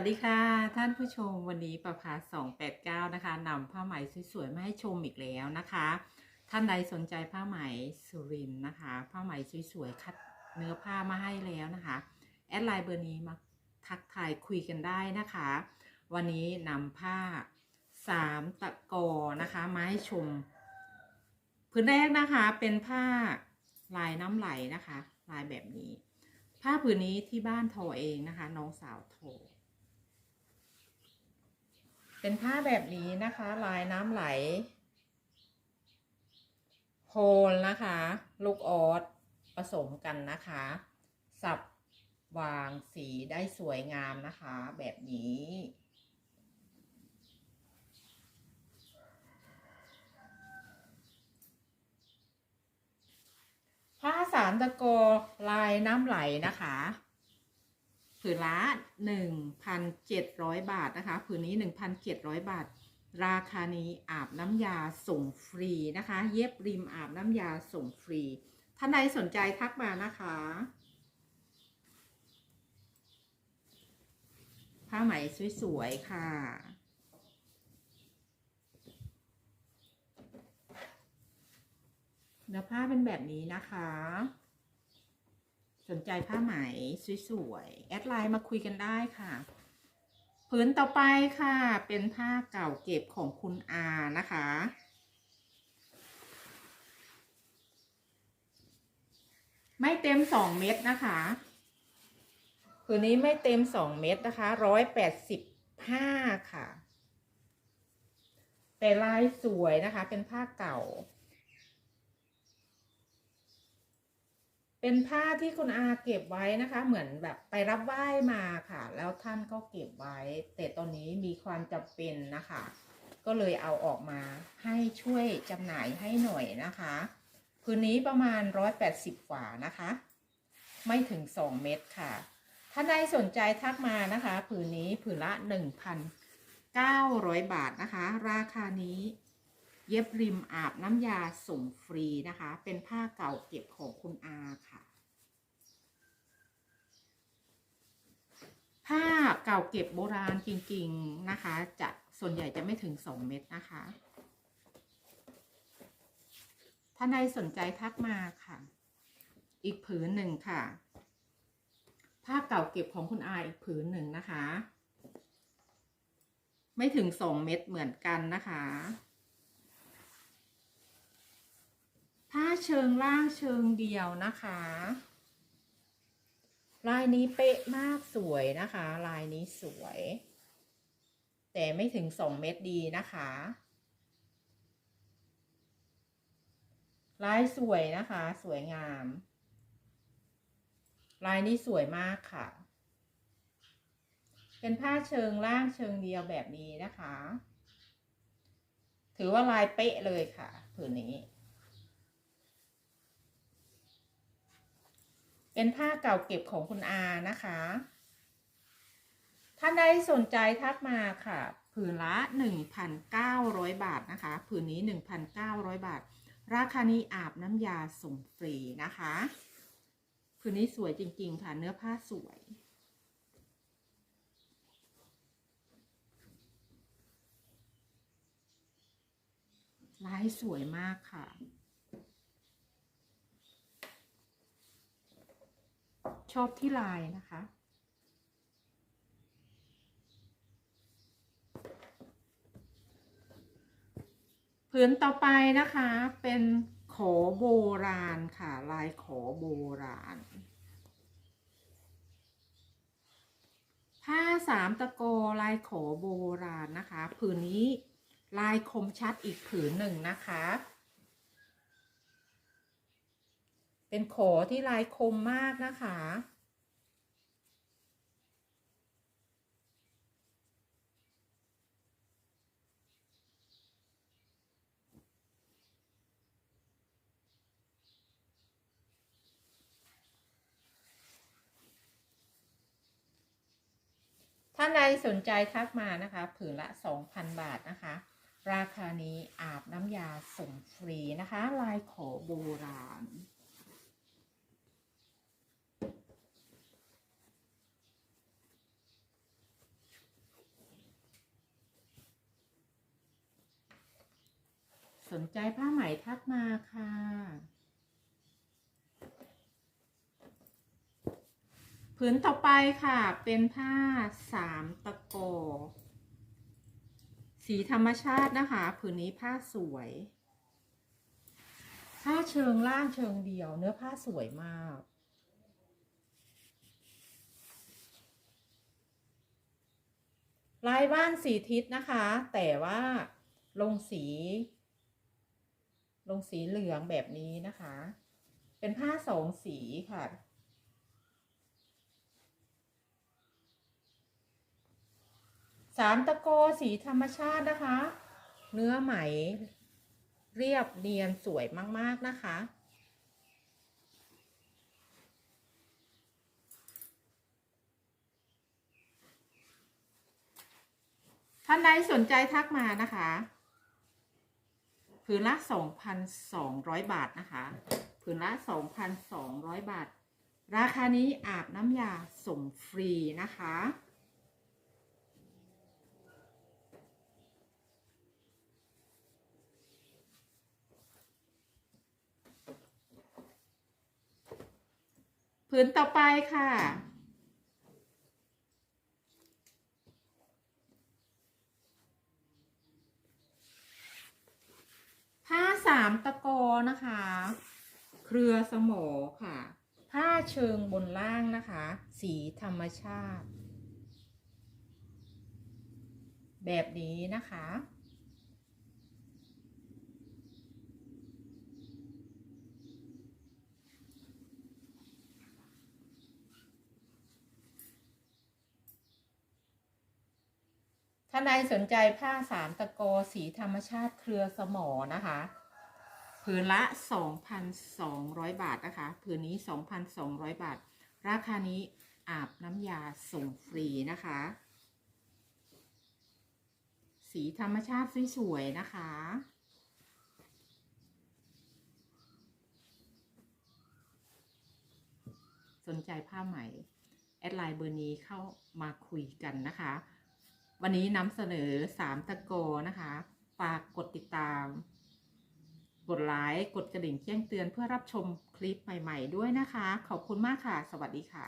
วัสดีค่ะ ท่านผู้ชมวันนี้ประภา289นะคะนำผ้าไหมสวยๆมาให้ชมอีกแล้วนะคะ ท่านใดสนใจผ้าไหมสุรินนะคะ ผ้าไหมสวยๆคัดเนื้อผ้ามาให้แล้วนะคะ แอดไลน์เบอร์นี้มาทักทายคุยกันได้นะคะ วันนี้นำผ้าสามตะกอนะคะมาให้ชมพื้นแรกนะคะเป็นผ้าลายน้ำไหลนะคะ ลายแบบนี้ ผ้าผืนนี้ที่บ้านทอเองนะคะ น้องสาวทอ เป็นผ้าแบบนี้นะคะ ลายน้ำไหลโฮลนะคะ ลูกออสผสมกันนะคะ สับวางสีได้สวยงามนะคะ แบบนี้ ผ้าสามตะโกลายน้ำไหลนะคะ ผืนละหนึ่งพันเจ็ดร้อยบาทนะคะ ผืนนี้หนึ่งพันเจ็ดร้อยบาท ราคานี้อาบน้ำยาส่งฟรีนะคะ เย็บริมอาบน้ำยาส่งฟรี ท่านใดสนใจทักมานะคะ ผ้าไหมสวยๆค่ะเนื้อผ้าเป็นแบบนี้นะคะ สนใจผ้าไหมสวยๆ แอดไลน์มาคุยกันได้ค่ะ ผืนต่อไปค่ะ เป็นผ้าเก่าเก็บของคุณอานะคะ ไม่เต็มสองเม็ดนะคะผืนนี้ไม่เต็มสองเม็ดนะคะร้อยแปดสิบห้าค่ะ แต่ลายสวยนะคะ เป็นผ้าเก่า เป็นผ้าที่คุณอาเก็บไว้นะคะ เหมือนแบบไปรับไหว้มาค่ะ แล้วท่านก็เก็บไว้ แต่ตอนนี้มีความจำเป็นนะคะ ก็เลยเอาออกมาให้ช่วยจำหน่ายให้หน่อยนะคะพื้นนี้ประมาณ180กว่านะคะ ไม่ถึง2เม็ดค่ะ ถ้าใดสนใจทักมานะคะผืนนี้ผืนละ1,900บาทนะคะ ราคานี้ เย็บริมอาบน้ำยาส่งฟรีนะคะ เป็นผ้าเก่าเก็บของคุณอาค่ะ ผ้าเก่าเก็บโบราณจริงๆนะคะ จะส่วนใหญ่จะไม่ถึง 2 เม็ดนะคะ ถ้าใดสนใจทักมาค่ะ อีกผืนหนึ่งค่ะ ผ้าเก่าเก็บของคุณอาอีกผืนหนึ่งนะคะ ไม่ถึง 2 เม็ดเหมือนกันนะคะ ผ้า เชิงล่างเชิงเดียวนะคะ ลายนี้เป๊ะมากสวยนะคะ ลายนี้สวย แต่ไม่ถึงสองเม็ดดีนะคะ ลายสวยนะคะ สวยงาม ลายนี้สวยมากค่ะ เป็นผ้าเชิงล่างเชิงเดียวแบบนี้นะคะ ถือว่าลายเป๊ะเลยค่ะผืนนี้ เป็นผ้าเก่าเก็บของคุณอานะคะ ท่านใดสนใจทักมาค่ะผืนละ 1,900 บาทนะคะผืนนี้ 1,900 บาท ราคานี้อาบน้ำยาส่งฟรีนะคะผืนนี้สวยจริง ๆ ค่ะ เนื้อผ้าสวยลายสวยมากค่ะ ชอบที่ลายนะคะ ผืนต่อไปนะคะเป็นขอโบราณค่ะ ลายขอโบราณ ผ้าสามตะโกลายขอโบราณนะคะ ผืนนี้ลายคมชัดอีกผืนหนึ่งนะคะ เป็นขอที่ลายคมมากนะคะท่านใดสนใจทักมานะคะ ผืนละ 2,000 บาทนะคะ ราคานี้อาบน้ำยาส่งฟรีนะคะ ลายขอโบราณ สนใจผ้าไหมทักมาค่ะผืนต่อไปค่ะ เป็นผ้าสามตะกอ สีธรรมชาตินะคะ ผืนนี้ผ้าสวย ผ้าเชิงล่างเชิงเดียว เนื้อผ้าสวยมากลายบ้านสีทิศนะคะ แต่ว่าลงสี ลงสีเหลืองแบบนี้นะคะ เป็นผ้าสองสีค่ะ สามตะโกสีธรรมชาตินะคะ เนื้อไหมเรียบเนียนสวยมาก ๆ นะคะท่านใดสนใจทักมานะคะ ผืนละ2,200บาทนะคะผืนละ2,200บาท ราคานี้อาบน้ำยาส่งฟรีนะคะผืนต่อไปค่ะ ผ้าสามตะกอนะคะ เครือสมอค่ะ ผ้าเชิงบนล่างนะคะ สีธรรมชาติ แบบนี้นะคะ ท่านใดสนใจผ้าสามตะโกสีธรรมชาติเครือสมอนะคะผืนละ 2,200 บาทนะคะผืนนี้ 2,200 บาท ราคานี้อาบน้ำยาส่งฟรีนะคะ สีธรรมชาติสวยๆนะคะสนใจผ้าไหมแอดไลน์เบอร์นี้เข้ามาคุยกันนะคะ วันนี้นำเสนอ3ตะโกนะคะฝากกดติดตาม กดไลค์กดกระดิ่งแจ้งเตือนเพื่อรับชมคลิปใหม่ ๆ ด้วยนะคะ ขอบคุณมากค่ะ สวัสดีค่ะ